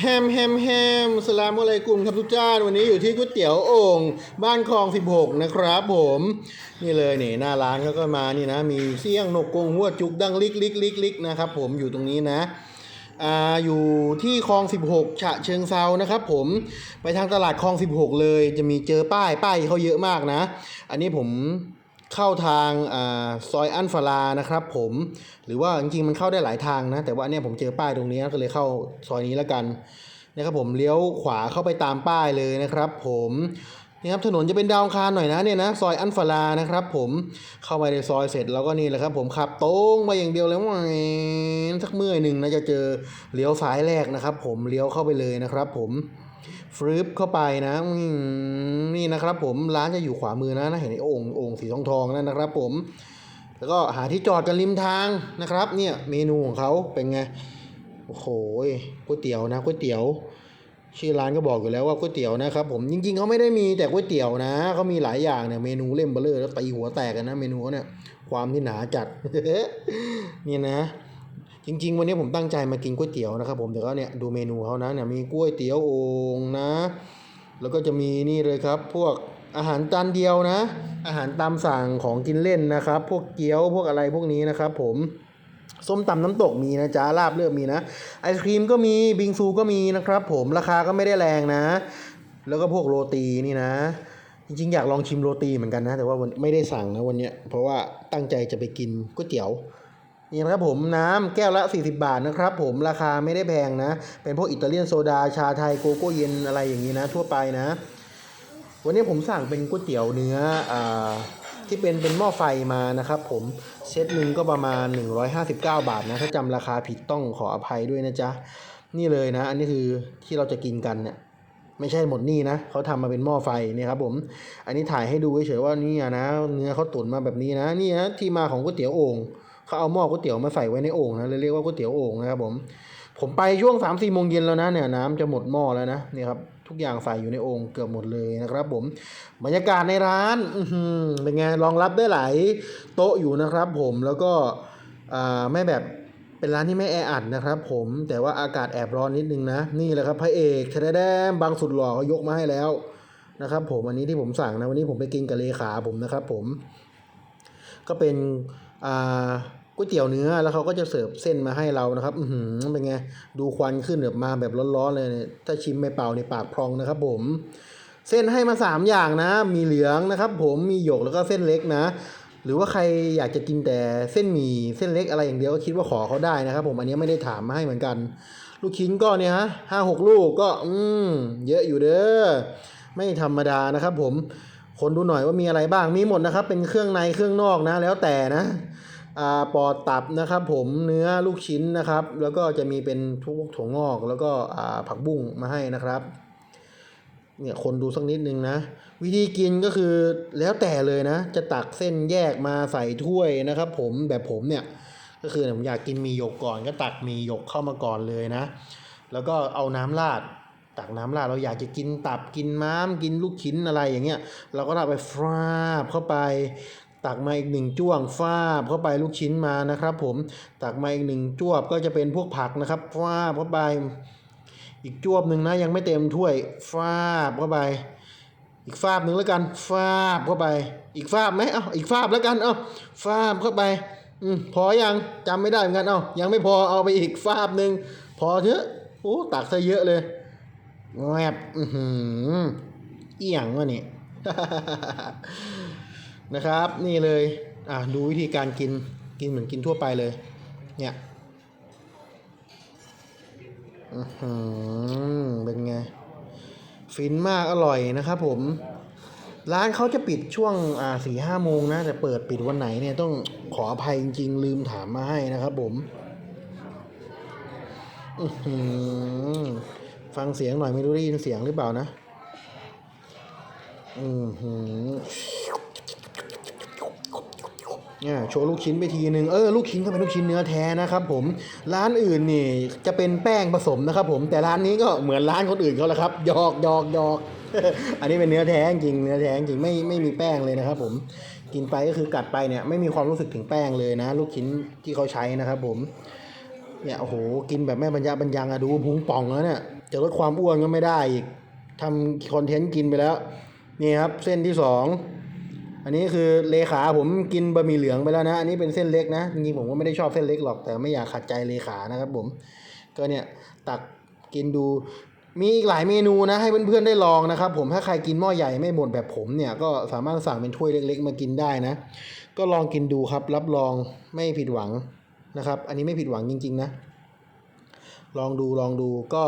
แฮมแฮมแฮมสลามอะไรกุ่มครับทุกท่านวันนี้อยู่ที่ก๋วยเตี๋ยวโอ่งบ้านคลอง 16 นะครับผม นี่เลยนี่หน้าร้านเขาก็มานี่นะ มีเสี่ยงนกกงหัวจุกดังลิกลิกลิกลิกนะครับผมอยู่ตรงนี้นะอ่าอยู่ที่คลอง 16 ฉะเชิงเซานะครับผมไปทางตลาดคลอง 16 เลยจะมีเจอป้ายป้ายเขาเยอะมากนะ อันนี้ผม เข้าทางอาซอยอันฟาลานะครับผมหรือว่าจริงๆมันเข้าได้หลายทางนะ แต่ว่าเนี่ยผมเจอป้ายตรงนี้ก็เลยเข้าซอยนี้แล้วกันนะครับผมเลี้ยวขวาเข้าไปตามป้ายเลยนะครับ ผมนี่ครับถนนจะเป็นดาวคารหน่อยนะเนี่ยนะซอยอันฟาลานะครับผมเข้าไปในซอยเสร็จแล้วก็นี่แหละครับ ผมขับตรงมาอย่างเดียวเลยว่าสักเมื่อยหนึ่งนะจะเจอเลี้ยวซ้ายแรกนะครับ ผมเลี้ยวเข้าไปเลยนะครับ ผม ฟรึบเข้าไปนะนี่นะครับผมร้านจะอยู่ขวามือนะนะเห็นไอ้โอ่งโอ่งสีทองทองนั่นนะครับ ผมแล้วก็หาที่จอดกันริมทางนะครับ เนี่ยเมนูของเขาเป็นไงโอ้โหก๋วยเตี๋ยวนะก๋วยเตี๋ยวชื่อร้านก็บอกอยู่แล้วว่าก๋วยเตี๋ยวนะครับผมจริงๆเขาไม่ได้มีแต่ก๋วยเตี๋ยวนะเขามีหลายอย่างเนี่ยเมนูเล่มเบลเลอร์แล้วตีหัวแตกกันนะเมนูเขาเนี่ยความที่หนาจัดนี่นะ จริง ๆ วันนี้ผมตั้งใจมากินก๋วยเตี๋ยวนะครับผมแต่ก็เนี่ยดูเมนูเขานะเนี่ยมีก๋วยเตี๋ยวโอ่งนะ แล้วก็จะมีนี่เลยครับ พวกอาหารจานเดียวนะ อาหารตามสั่งของกินเล่นนะครับ พวกเกี๊ยวพวกอะไรพวกนี้นะครับ ผมส้มตำน้ำตกมีนะจ๊ะลาบเลือดมีนะไอศครีมก็มีบิงซูก็มีนะครับ ผมราคาก็ไม่ได้แรงนะ แล้วก็พวกโรตีนี่นะ จริงๆ อยากลองชิมโรตีเหมือนกันนะ แต่ว่าวันไม่ได้สั่งนะวันนี้เพราะว่าตั้งใจจะไปกินก๋วยเตี๋ยว นี่นะครับผมน้ำแก้วละ 40 บาทนะครับผมราคาไม่ได้แพงนะ เป็นพวกอิตาเลียนโซดาชาไทยโกโก้เย็นอะไรอย่างนี้นะ ทั่วไปนะ วันนี้ผมสั่งเป็นก๋วยเตี๋ยวเนื้ออที่เป็นเป็นหม้อไฟมานะครับผมเซตหนึ่งก็ประมาณ 159 บาทนะ ถ้าจำราคาผิดต้องขออภัยด้วยนะจ๊ะ นี่เลยนะ อันนี้คือที่เราจะกินกันเนี่ยไม่ใช่หมดนี่นะเขาทำมาเป็นหม้อไฟนี่ครับผมอันนี้ถ่ายให้ดูเฉยๆว่านี่นะ เนื้อเขาตุ๋นมาแบบนี้นะนี่นะที่มาของก๋วยเตี๋ยวโอ่ง เขาเอาหม้อก๋วยเตี๋ยวมาใส่ไว้ในโอ่งนะเลยเรียกว่าก๋วยเตี๋ยวโอ่งนะครับผมผมไปช่วง3ามสี่โมงเย็นแล้วนะเนี่ยน้ำจะหมดหม้อแล้วนะนี่ครับทุกอย่างใส่อยู่ในโอ่งเกือบหมดเลยนะครับ ผมบรรยากาศในร้านเป็นไงรองรับได้หลายโต๊ะอยู่นะครับ ผมแล้วก็ไม่แบบเป็นร้านที่ไม่แออัดนะครับ ผมแต่ว่าอากาศแอบร้อนนิดนึงนะ นี่แหละครับพระเอกแทแดมบางสุดหล่อเขายกมาให้แล้วนะครับผมอันนี้ที่ผมสั่งนะวันนี้ผมไปกินกับเลขาผมนะครับ ผม ก็เป็นอ่า ก๋วยเตี๋ยวเนื้อแล้วเขาก็จะเสิร์ฟเส้นมาให้เรานะครับ อือหือเป็นไง ดูควันขึ้นแบบมาแบบร้อนๆเลยเนี่ยถ้าชิมไม่เปล่าในปากพองนะครับ ผม เส้นให้มาสามอย่างนะ มีเหลืองนะครับ ผมมีหยกแล้วก็เส้นเล็กนะ หรือว่าใครอยากจะกินแต่เส้นหมี่เส้นเล็กอะไรอย่างเดียวก็คิดว่าขอเขาได้นะครับ ผมอันนี้ไม่ได้ถามมาให้เหมือนกัน ลูกชิ้นก็เนี่ยฮะห้าหกลูกก็ อืมเยอะอยู่เด้อไม่ธรรมดานะครับ ผมคนดูหน่อยว่ามีอะไรบ้างมีหมดนะครับ เป็นเครื่องในเครื่องนอกนะ แล้วแต่นะ ปอดตับนะครับผมเนื้อลูกชิ้นนะครับ แล้วก็จะมีเป็นทุกถั่วงอก แล้วก็อ่าผักบุ้งมาให้นะครับเนี่ยคนดูสักนิดนึงนะ วิธีกินก็คือแล้วแต่เลยนะ จะตักเส้นแยกมาใส่ถ้วยนะครับ ผมแบบผมเนี่ยก็คือผมอยากกินมีหยกก่อน ก็ตักมีหยกเข้ามาก่อนเลยนะ แล้วก็เอาน้ำราดตักน้ำราดเราอยากจะกินตับกินม้ามกินลูกชิ้นอะไรอย่างเงี้ย เราก็ตักไปฟาบเข้าไป ตักมาอีกหนึ่งจ้วงฟาบเข้าไปลูกชิ้นมานะครับ ผมตักมาอีกหนึ่งจ้วบก็จะเป็นพวกผักนะครับฟาบเข้าไป อีกจ้วบหนึ่งนะยังไม่เต็มถ้วยฟาบเข้าไป อีกฟาบหนึ่งแล้วกันฟาบเข้าไป อีกฟาบไหมเอ้าอีกฟาบแล้วกันเอ้าฟาบเข้าไปอืมพอยังจำไม่ได้เหมือนกันเอ้ายังไม่พอเอาไปอีกฟาบหนึ่งพอเถอะโอ้ตักซะเยอะเลยแวบอือหือเอี่ยงวะเนี่ย นะครับ นี่เลยอะดูวิธีการกินกินเหมือนกินทั่วไปเลย เนี่ยอือหือเป็นไง ฟินมากอร่อยนะครับผม ร้านเขาจะปิดช่วงอ่าสี่ห้าโมงนะ แต่เปิดปิดวันไหนเนี่ยต้องขออภัยจริงๆ ลืมถามมาให้นะครับผมอือหือฟังเสียงหน่อยไม่รู้ได้ยินเสียงหรือเปล่านะ อือหือ เนี่ยโชว์ลูกชิ้นไปทีนึงเออลูกชิ้นก็เป็นลูกชิ้นเนื้อแท้นะครับผมร้านอื่นนี่จะเป็นแป้งผสมนะครับผมแต่ร้านนี้ก็เหมือนร้านคนอื่นเขาแหละครับหยอกหยอกหยอกอันนี้เป็นเนื้อแท้จริงเนื้อแท้จริงไม่ไม่มีแป้งเลยนะครับ ผมกินไปก็คือกัดไปเนี่ยไม่มีความรู้สึกถึงแป้งเลยนะ ลูกชิ้นที่เขาใช้นะครับ ผมเนี่ยโอ้โหกินแบบแม่บรรยาบรรยังอะดูพุงป่องแล้วเนี่ยจะลดความอ้วนก็ไม่ได้อีกทำคอนเทนต์กินไปแล้ว นี่ครับ เส้นที่สอง อันนี้คือเลขาผมกินบะหมี่เหลืองไปแล้วนะ อันนี้เป็นเส้นเล็กนะจริงๆผมก็ไม่ได้ชอบเส้นเล็กหรอกแต่ไม่อยากขัดใจเลขานะครับผม ก็เนี่ยตักกินดูมีอีกหลายเมนูนะให้เพื่อนๆได้ลองนะครับผมถ้าใครกินหม้อใหญ่ไม่หมดแบบผมเนี่ยก็สามารถสั่งเป็นถ้วยเล็ก ๆ มากินได้นะ ก็ลองกินดูครับ รับรองไม่ผิดหวังนะครับ อันนี้ไม่ผิดหวังจริง ๆ นะ ลองดูลองดูก็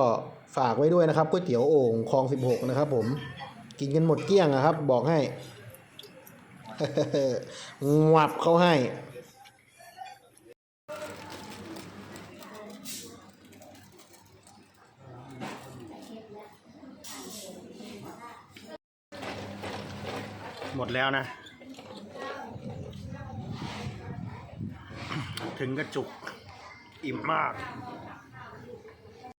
ฝากไว้ด้วยนะครับก๋วยเตี๋ยวโอ่งคลอง 16 นะครับผมกินกันหมดเกลี้ยงอะครับ บอกให้ งวับเขาให้ หมดแล้วนะ ถึงกระจุก อิ่มมาก